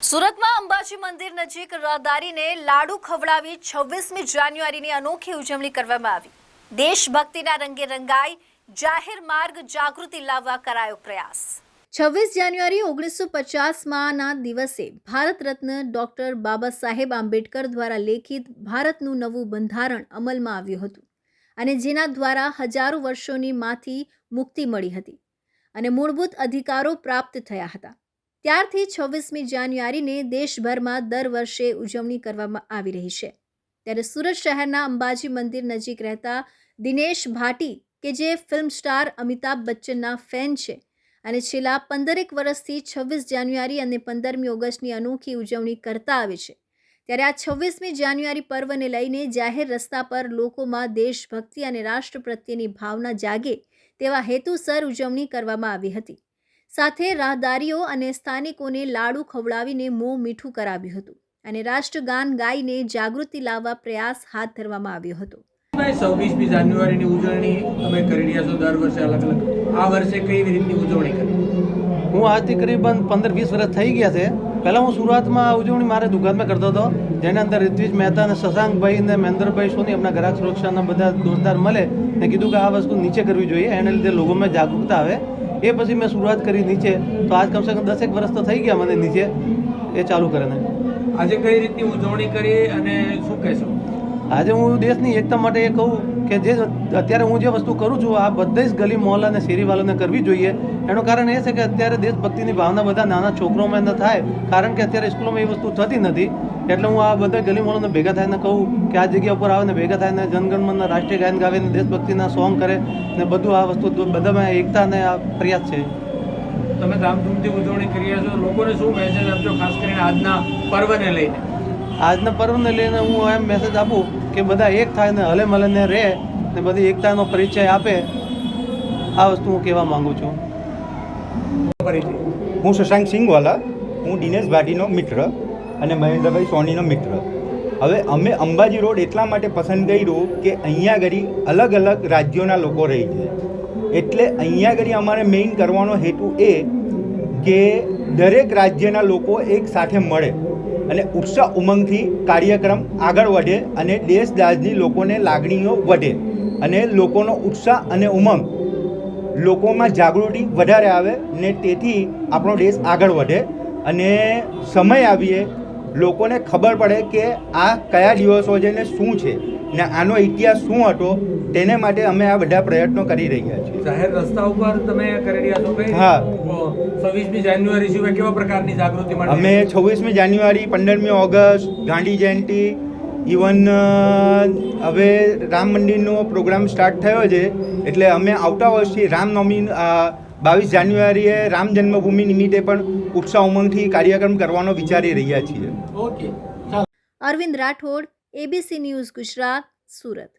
સુરતમાં અંબાજી મંદિર નજીક રદારીને લાડુ ખવડાવી છવ્વીસમી જાન્યુઆરીની અનોખી ઉજવણી કરવામાં આવી. દેશભક્તિના રંગે રંગાઈ જાહેર માર્ગ જાગૃતિ લાવવા કરાયો પ્રયાસ. છવ્વીસ જાન્યુઆરી ઓગણીસો પચાસમાંના દિવસે ભારત રત્ન ડોક્ટર બાબા સાહેબ આંબેડકર દ્વારા લેખિત ભારતનું નવું બંધારણ અમલમાં આવ્યું હતું અને જેના દ્વારા હજારો વર્ષોની માંથી મુક્તિ મળી હતી અને મૂળભૂત અધિકારો પ્રાપ્ત થયા હતા. ત્યારથી છવ્વીસમી જાન્યુઆરીને દેશભરમાં દર વર્ષે ઉજવણી કરવામાં આવી રહી છે. ત્યારે સુરત શહેરના અંબાજી મંદિર નજીક રહેતા દિનેશ ભાટી, કે જે ફિલ્મ સ્ટાર અમિતાભ બચ્ચનના ફેન છે અને છેલ્લા પંદરેક વર્ષથી છવ્વીસ જાન્યુઆરી અને પંદરમી ઓગસ્ટની અનોખી ઉજવણી કરતા આવે છે. ત્યારે આ છવ્વીસમી જાન્યુઆરી પર્વને લઈને જાહેર રસ્તા પર લોકોમાં દેશભક્તિ અને રાષ્ટ્ર પ્રત્યેની ભાવના જાગે તેવા હેતુસર ઉજવણી કરવામાં આવી હતી. સાથે રાહદારીઓ અને સ્થાનિકોને લાડુ ખવડાવીને મોં મીઠું કરાવ્યું હતું અને રાષ્ટ્રગાન ગાઈને જાગૃતિ લાવવા પ્રયાસ હાથ ધરવામાં આવ્યો હતો. ભાઈ જાન્યુઆરીની ઉજવણી અમે કરી રહ્યા છો દર વર્ષે અલગ અલગ. આ વર્ષે કઈ રીતની ઉજવણી કરી? હું આજથી કરીબન પંદર વીસ વર્ષ થઈ ગયા છે. પહેલાં હું સુરતમાં ઉજવણી મારે દુકાનમાં કરતો હતો. જેના અંદર રિત્વિજ મહેતા અને શશાંકભાઈ અને મહેન્દ્રભાઈ સોની આપણા ગ્રાહક સુરક્ષાના બધા દોસ્તાર મળે ને કીધું કે આ વસ્તુ નીચે કરવી જોઈએ. એને લીધે લોકોમાં જાગૃતતા આવે. એ પછી મેં શરૂઆત કરી નીચે. તો આજ કમસે કમ દસેક વર્ષ તો થઈ ગયા મને નીચે. એ ચાલુ કરીને. આજે કઈ રીતની ઉજવણી કરી અને શું કહેશો? આજે હું દેશની એકતા માટે એ કહું કે જે અત્યારે હું જે વસ્તુ કરું છું આ બધા જ ગલી મોહલ્લા અને શેરીવાલોને કરવી જોઈએ. એનું કારણ એ છે કે અત્યારે દેશભક્તિની ભાવના બધા નાના છોકરોમાં ન થાય. કારણ કે અત્યારે સ્કૂલોમાં એ વસ્તુ થતી નથી. એટલે હું આ બધા ગલી મોહલ્લાને ભેગા થઈને કહું કે આ જગ્યા ઉપર આવે ને ભેગા થાય ને જનગણમનના રાષ્ટ્રીય ગાયન ગાવે ને દેશભક્તિના સોંગ કરે ને બધું આ વસ્તુ બધામાં એકતાને આ પ્રયાસ છે. તમે ધામધૂમથી ઉજવણી કરી રહ્યા છો. લોકોને શું મેસેજ આપજો ખાસ કરીને આજના પર્વને લઈને. આજના પર્વને લઈને હું એમ મેસેજ આપું કે બધા એક થાય ને હલે મલેને રહે ને બધી એકતાનો પરિચય આપે. આ વસ્તુ હું કહેવા માંગુ છું. હું શશાંક સિંગવાલા હું દિનેશ ભાટીનો મિત્ર. અને મહેન્દ્રભાઈ સોનીનો મિત્ર. હવે અમે અંબાજી રોડ એટલા માટે પસંદ કર્યું કે અહીંયા ઘડી અલગ અલગ રાજ્યોના લોકો રહે છે. એટલે અહીંયા ઘડી અમારે મેઇન કરવાનો હેતુ એ કે દરેક રાજ્યના લોકો એક સાથે મળે અને ઉત્સાહ ઉમંગથી કાર્યક્રમ આગળ વધે અને દેશ દાજની લોકોને લાગણીઓ વધે અને લોકોનો ઉત્સાહ અને ઉમંગ લોકોમાં જાગૃતિ વધારે આવે ને તેથી આપણો દેશ આગળ વધે અને સમય આવીએ લોકોને ખબર પડે કે આ કયા દિવસો છે ને શું છે ને આનો ઇતિહાસ શું હતો તેને માટે અમે આ બધા પ્રયત્નો કરી રહ્યા છીએ. જાહેર રસ્તા ઉપર તમે કરી રહ્યા છો હા. છવ્વીસમી જાન્યુઆરી સિવાય કેવા પ્રકારની જાગૃતિ માટે? અમે છવ્વીસમી જાન્યુઆરી પંદરમી ઓગસ્ટ ગાંધી જયંતિ ઇવન હવે રામ મંદિરનો પ્રોગ્રામ સ્ટાર્ટ થયો છે એટલે અમે આવતા વર્ષથી રામનવમી બાવીસ જાન્યુઆરીએ રામ જન્મભૂમિ નિમિત્તે પણ ઉત્સાહ ઉમંગથી કાર્યક્રમ કરવાનો વિચારી રહ્યા છીએ. Okay. Arvind Rathod ABC news Gujarat Surat.